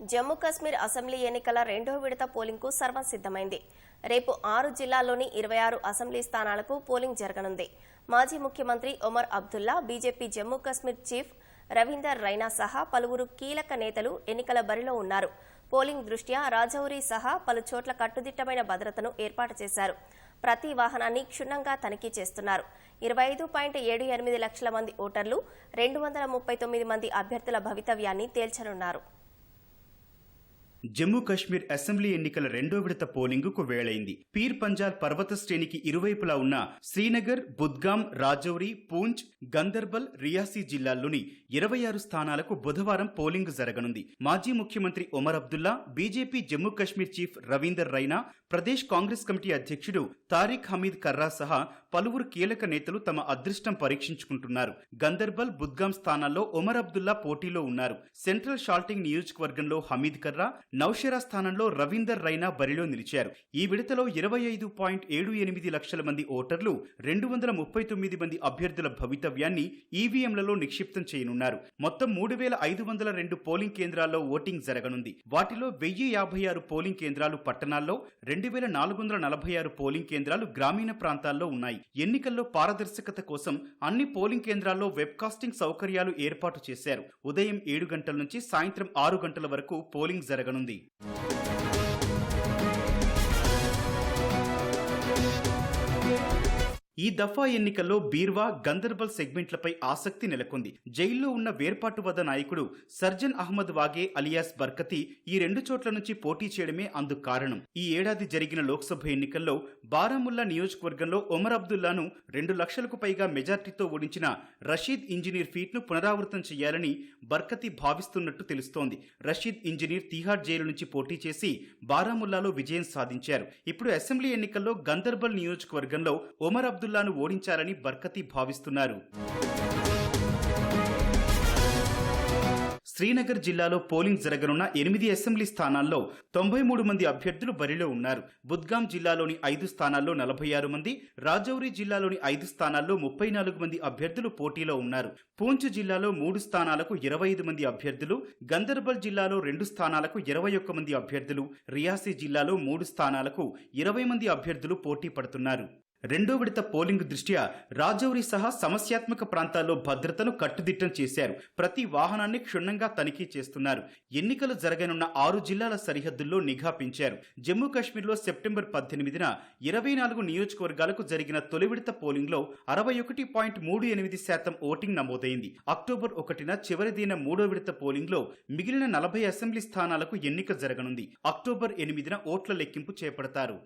Jammu Kashmir assembly ఎన్నికల రెండో విడత పోలింగ్కు సర్వం సిద్దమైంది రేపు ఆరు జిల్లాల్లోని ఇరవై ఆరు అసెంబ్లీ స్థానాలకు పోలింగ్ జరగనుంది. మాజీ ముఖ్యమంత్రి ఒమర్ అబ్దుల్లా బీజేపీ జమ్మూ కాశ్మీర్ చీఫ్ రవీందర్ రైనా సహా పలువురు కీలక నేతలు ఎన్నికల బరిలో ఉన్నారు. పోలింగ్ దృష్ట్యా రాజౌరి సహా పలు చోట్ల కట్టుదిట్టమైన భద్రతను ఏర్పాటు చేశారు. ప్రతి వాహనాన్ని క్షుణ్ణంగా తనిఖీ చేస్తున్నారు. ఇరవై ఐదు పాయింట్ ఏడు ఎనిమిది లక్షల మంది ఓటర్లు రెండు వందల ముప్పై తొమ్మిది మంది అభ్యర్థుల భవితవ్యాన్ని తేల్చనున్నారు. జమ్మూ కాశ్మీర్ అసెంబ్లీ ఎన్నికల రెండో విడత పోలింగుకు వేళైంది పీర్ పంజాల్ పర్వత శ్రేణికి ఇరువైపులా ఉన్న శ్రీనగర్ బుద్గాం రాజౌరి పూంచ్ గందర్బల్ రియాసీ జిల్లాల్లోని ఇరవై ఆరు స్థానాలకు బుధవారం పోలింగ్ జరగనుంది. మాజీ ముఖ్యమంత్రి Omar Abdullah BJP Jammu Kashmir chief Ravinder Raina Pradesh Congress committee అధ్యక్షుడు తారిక్ హమీద్ కర్రా సహా పలువురు కీలక నేతలు తమ అదృష్టం పరీక్షించుకుంటున్నారు. గందర్బల్ బుద్గాం స్థానాల్లో ఒమర్ అబ్దుల్లా పోటీలో ఉన్నారు. సెంట్రల్ షాల్టింగ్ నియోజకవర్గంలో హమీద్ కర్రా నౌషెరా స్థానంలో రవీందర్ రైనా బరిలో నిలిచారు. ఈ విడతలో ఇరవై ఐదు పాయింట్ ఏడు ఎనిమిది లక్షల మంది ఓటర్లు రెండు వందల ముప్పై తొమ్మిది మంది అభ్యర్థుల భవితవ్యాన్ని ఈవీఎంలలో నిక్షిప్తం చేయనున్నారు. మొత్తం మూడు వేల ఐదు వందల రెండు పోలింగ్ కేంద్రాల్లో ఓటింగ్ జరగనుంది. వాటిలో వెయ్యి యాభై ఆరు పోలింగ్ కేంద్రాలు పట్టణాల్లో రెండు వేల నాలుగు వందల నలభై ఆరు పోలింగ్ కేంద్రాలు గ్రామీణ ప్రాంతాల్లో ఉన్నాయి. ఎన్నికల్లో పారదర్శకత కోసం అన్ని పోలింగ్ కేంద్రాల్లో వెబ్కాస్టింగ్ సౌకర్యాలు ఏర్పాటు చేశారు. ఉదయం ఏడు గంటల నుంచి సాయంత్రం ఆరు గంటల వరకు పోలింగ్ జరగనుంది. ఈ దఫా ఎన్నికల్లో బీర్వా గందర్బల్ సెగ్మెంట్లపై ఆసక్తి నెలకొంది. జైల్లో ఉన్న వేర్పాటువాద నాయకుడు సర్జన్ అహ్మద్ వాగే అలియాస్ బర్కతి ఈ రెండు చోట్ల నుంచి పోటీ చేయడమే అందుకు కారణం. ఈ ఏడాది జరిగిన లోక్సభ ఎన్నికల్లో బారాముల్లా నియోజకవర్గంలో ఒమర్ అబ్దుల్లాను రెండు లక్షలకు పైగా మెజార్టీతో ఓడించిన రషీద్ ఇంజనీర్ ఫీట్ను పునరావృతం చేయాలని బర్కతి భావిస్తున్నట్టు తెలుస్తోంది. రషీద్ ఇంజనీర్ తిహార్ జైలు నుంచి పోటీ చేసి బారాముల్లాలో విజయం సాధించారు. ఇప్పుడు అసెంబ్లీ ఎన్నికల్లో గందర్బల్ నియోజకవర్గంలో ఒమర్ అబ్దుల్లాను ఓడించాలని బర్కతి భావిస్తున్నారు. శ్రీనగర్ జిల్లాలో పోలింగ్ జరగనున్న ఎనిమిది అసెంబ్లీ స్థానాల్లో తొంభై మూడు మంది అభ్యర్థులు బరిలో ఉన్నారు. బుద్గాం జిల్లాలోని ఐదు స్థానాల్లో నలభై ఆరు మంది రాజౌరి జిల్లాలోని ఐదు స్థానాల్లో ముప్పై నాలుగు మంది అభ్యర్థులు పోటీలో ఉన్నారు. పూంచ్ జిల్లాలో మూడు స్థానాలకు ఇరవై ఐదు మంది అభ్యర్థులు గందర్బల్ జిల్లాలో రెండు స్థానాలకు ఇరవై ఒక్క మంది అభ్యర్థులు రియాసీ జిల్లాలో మూడు స్థానాలకు ఇరవై మంది అభ్యర్థులు పోటీ పడుతున్నారు. రెండో విడత పోలింగ్ దృష్ట్యా రాజౌరి సహా సమస్యాత్మక ప్రాంతాల్లో భద్రతను కట్టుదిట్టం చేశారు. ప్రతి వాహనాన్ని క్షుణ్ణంగా తనిఖీ చేస్తున్నారు. ఎన్నికలు జరగనున్న ఆరు జిల్లాల సరిహద్దుల్లో నిఘా పెంచారు. జమ్మూ కాశ్మీర్లో సెప్టెంబర్ పద్దెనిమిదిన ఇరవై నాలుగు నియోజకవర్గాలకు జరిగిన తొలి విడత పోలింగ్లో అరవై ఒకటి పాయింట్ మూడు ఎనిమిది శాతం ఓటింగ్ నమోదైంది. అక్టోబర్ ఒకటిన చివరిదిన మూడో విడత పోలింగ్లో మిగిలిన నలభై అసెంబ్లీ స్థానాలకు ఎన్నిక జరగనుంది. అక్టోబర్ ఎనిమిదిన ఓట్ల లెక్కింపు చేపడతారు.